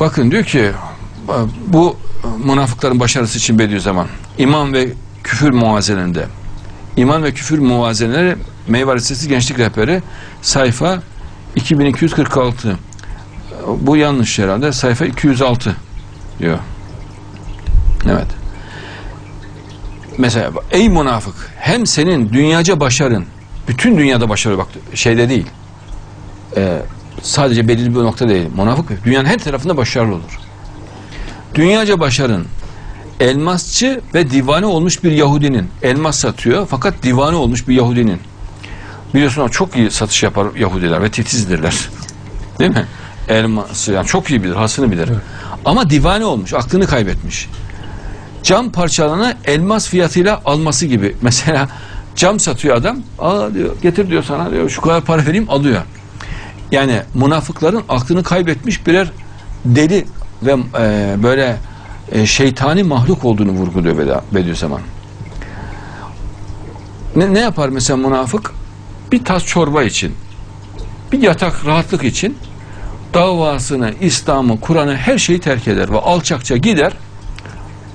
Bakın diyor ki bu münafıkların başarısı için Bediüzzaman iman ve küfür muvazeninde iman ve küfür muvazeneleri Meyve Lisesi Gençlik Rehberi sayfa 2246 bu yanlış herhalde sayfa 206 diyor. Evet. Mesela ey münafık hem senin dünyaca başarın bütün dünyada başarı bak şeyde değil sadece belirli bir nokta değil münafık dünyanın her tarafında başarılı olur. Dünyaca başarın elmasçı ve divane olmuş bir Yahudinin elmas satıyor fakat divane olmuş bir Yahudinin biliyorsun o çok iyi satış yapar Yahudiler ve titizdirler. Değil mi? Elması yani çok iyi bilir, hasını bilir. Ama divane olmuş, aklını kaybetmiş. Cam parçalarını elmas fiyatıyla alması gibi. Mesela cam satıyor adam. Aa diyor, getir diyor sana diyor. Şu kadar para vereyim alıyor. Yani münafıkların aklını kaybetmiş birer deli ve e, böyle e, şeytani mahluk olduğunu vurguluyor Bedi- Bediüzzaman. Ne, ne yapar mesela münafık? Bir tas çorba için, bir yatak rahatlık için davasını, İslam'ı, Kur'an'ı her şeyi terk eder ve alçakça gider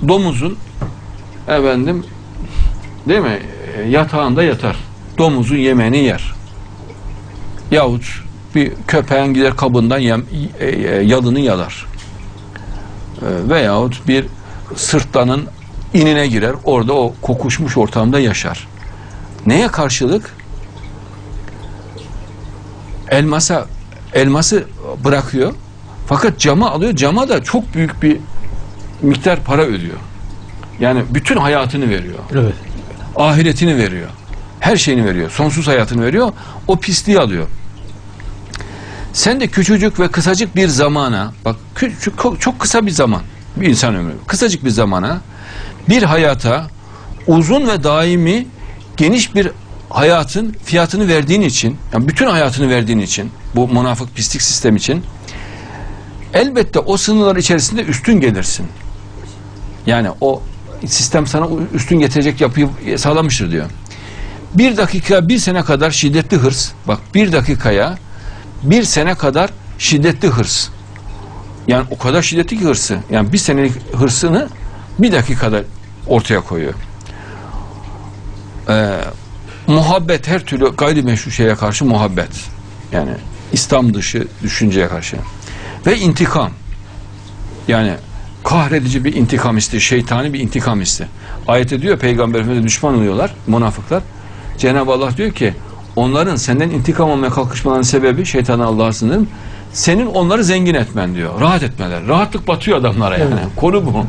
domuzun efendim değil mi e, yatağında yatar. Domuzun yemeğini yer. Yahut bir köpeğin gider kabından yem, e, e, yalını yalar. E, veyahut bir sırtlanın inine girer. Orada o kokuşmuş ortamda yaşar. Neye karşılık? Elmasa elması bırakıyor. Fakat cama alıyor. Cama da çok büyük bir miktar para ödüyor. Yani bütün hayatını veriyor. Evet. Ahiretini veriyor. Her şeyini veriyor. Sonsuz hayatını veriyor. O pisliği alıyor. Sen de küçücük ve kısacık bir zamana, bak küçük, çok kısa bir zaman, bir insan ömrü, kısacık bir zamana, bir hayata uzun ve daimi geniş bir hayatın fiyatını verdiğin için, yani bütün hayatını verdiğin için, bu münafık pislik sistem için, elbette o sınırlar içerisinde üstün gelirsin. Yani o sistem sana üstün getirecek yapıyı sağlamıştır diyor. Bir dakika, bir sene kadar şiddetli hırs, bak bir dakikaya bir sene kadar şiddetli hırs. Yani o kadar şiddetli ki hırsı. Yani bir senelik hırsını bir dakikada ortaya koyuyor. Ee, muhabbet her türlü gayrimeşru şeye karşı muhabbet. Yani İslam dışı düşünceye karşı. Ve intikam. Yani kahredici bir intikam isti, şeytani bir intikam isti. Ayette diyor Peygamber düşman oluyorlar münafıklar. Cenab-ı Allah diyor ki onların senden intikam almaya kalkışmalarının sebebi şeytana Allah'a sınırım. Senin onları zengin etmen diyor. Rahat etmeler. Rahatlık batıyor adamlara yani. Evet. Konu bu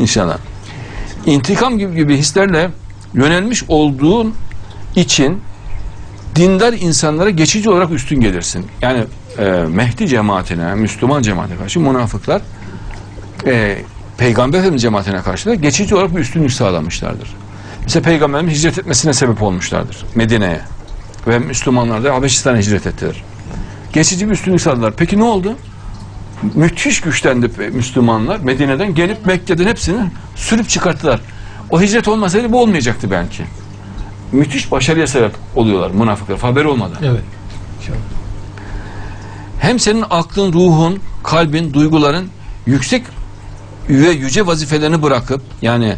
inşallah. İntikam gibi, gibi hislerle yönelmiş olduğun için dindar insanlara geçici olarak üstün gelirsin. Yani e, Mehdi cemaatine, Müslüman cemaatine karşı münafıklar e, Peygamber Efendimiz cemaatine karşı da geçici olarak bir üstünlük sağlamışlardır. Mesela Peygamberimiz hicret etmesine sebep olmuşlardır Medine'ye. Ve Müslümanlar da Habeşistan'a hicret ettiler. Geçici bir üstünlük sağladılar. Peki ne oldu? Müthiş güçlendi Müslümanlar. Medine'den gelip Mekke'den hepsini sürüp çıkarttılar. O hicret olmasaydı bu olmayacaktı belki. Müthiş başarıya sebep oluyorlar münafıklar. Haberi olmadan. Evet. Hem senin aklın, ruhun, kalbin, duyguların yüksek ve yüce vazifelerini bırakıp yani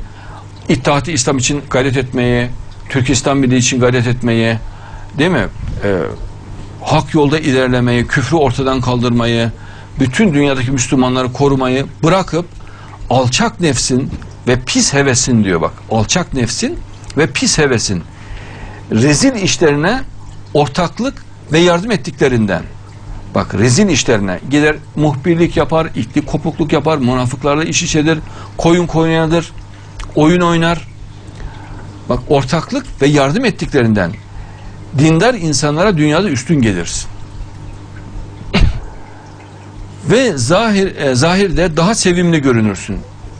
İttihat-ı İslam için gayret etmeye, Türk İslam Birliği için gayret etmeye, değil mi? Ee, hak yolda ilerlemeyi, küfrü ortadan kaldırmayı, bütün dünyadaki Müslümanları korumayı bırakıp alçak nefsin ve pis hevesin diyor bak. Alçak nefsin ve pis hevesin rezil işlerine ortaklık ve yardım ettiklerinden bak rezil işlerine gider muhbirlik yapar, itlik kopukluk yapar, münafıklarla iş içedir, koyun koyunadır, oyun oynar. Bak ortaklık ve yardım ettiklerinden dindar insanlara dünyada üstün gelirsin. ve zahir e, zahirde daha sevimli görünürsün.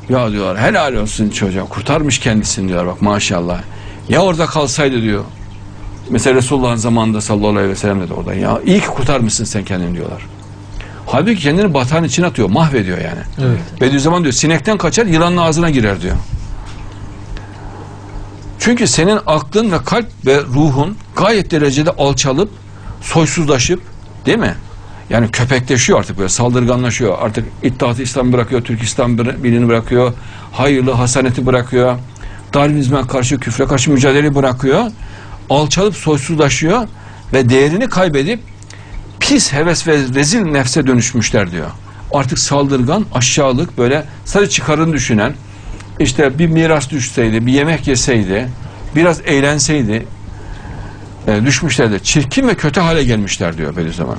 Ya diyorlar helal olsun çocuğa kurtarmış kendisini diyor bak maşallah. Ya orada kalsaydı diyor. Mesela Resulullah'ın zamanında sallallahu aleyhi ve sellem dedi orada. Ya iyi ki kurtarmışsın sen kendini diyorlar. Halbuki kendini batağın içine atıyor, mahvediyor yani. Evet. Bediüzzaman diyor sinekten kaçar yılanın ağzına girer diyor. Çünkü senin aklın ve kalp ve ruhun gayet derecede alçalıp soysuzlaşıp değil mi? Yani köpekleşiyor artık böyle saldırganlaşıyor. Artık İttihat-ı İslam bırakıyor, Türkistan birini bırakıyor, hayırlı hasaneti bırakıyor. Darwinizme karşı, küfre karşı mücadeleyi bırakıyor. Alçalıp soysuzlaşıyor ve değerini kaybedip pis heves ve rezil nefse dönüşmüşler diyor. Artık saldırgan, aşağılık böyle sadece çıkarını düşünen, işte bir miras düşseydi, bir yemek yeseydi, biraz eğlenseydi, e, düşmüşlerdi. Çirkin ve kötü hale gelmişler diyor Bediüzzaman.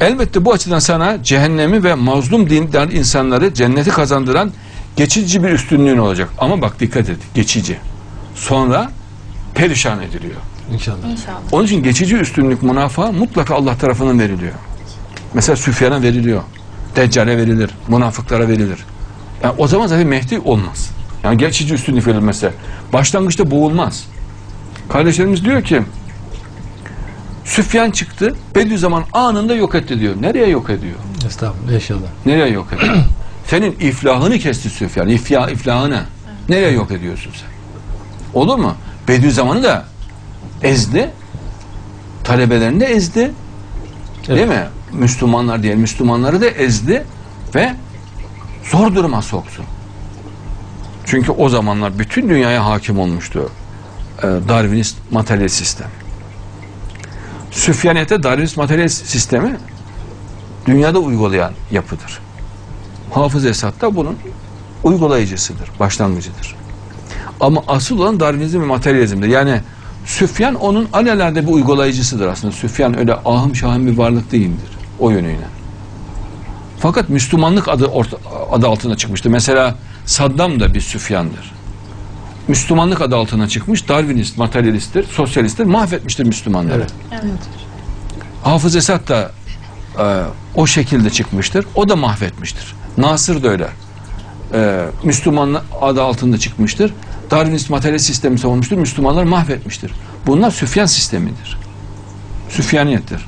Elbette bu açıdan sana cehennemi ve mazlum dinden insanları cenneti kazandıran geçici bir üstünlüğün olacak. Ama bak dikkat et, geçici. Sonra perişan ediliyor. İnşallah. İnşallah. Onun için geçici üstünlük münafığa mutlaka Allah tarafından veriliyor. Mesela Süfyan'a veriliyor. Deccale verilir. Münafıklara verilir. Yani o zaman zaten Mehdi olmaz. Yani geçici üstünlük verilmesi. Başlangıçta boğulmaz. Kardeşlerimiz diyor ki Süfyan çıktı. Bediüzzaman anında yok etti diyor. Nereye yok ediyor? Estağfurullah. İnşallah. Nereye yok ediyor? Senin iflahını kesti Süfyan. İfya, iflahını. Nereye yok ediyorsun sen? Olur mu? Bediüzzaman'ı da ezdi. Talebelerini de ezdi. Değil mi? Müslümanlar diyelim. Müslümanları da ezdi ve zor duruma soktu. Çünkü o zamanlar bütün dünyaya hakim olmuştu e, Darwinist materyalist sistem. Süfyaniyete Darwinist materyalist sistemi dünyada uygulayan yapıdır. Hafız Esad da bunun uygulayıcısıdır, başlangıcıdır. Ama asıl olan Darwinizm ve materyalizmdir. Yani Süfyan onun alelade bir uygulayıcısıdır aslında. Süfyan öyle ahım şahım bir varlık değildir o yönüyle. Fakat Müslümanlık adı, orta, adı altına çıkmıştı. Mesela Saddam da bir Süfyan'dır. Müslümanlık adı altına çıkmış. Darwinist, materyalisttir, sosyalisttir. Mahvetmiştir Müslümanları. Evet. Evet. Hafız Esad da e, o şekilde çıkmıştır. O da mahvetmiştir. Nasır da öyle. E, Müslüman adı altında çıkmıştır. Darwinist materyalist sistemi savunmuştur. Müslümanlar mahvetmiştir. Bunlar Süfyan sistemidir. Süfyaniyettir.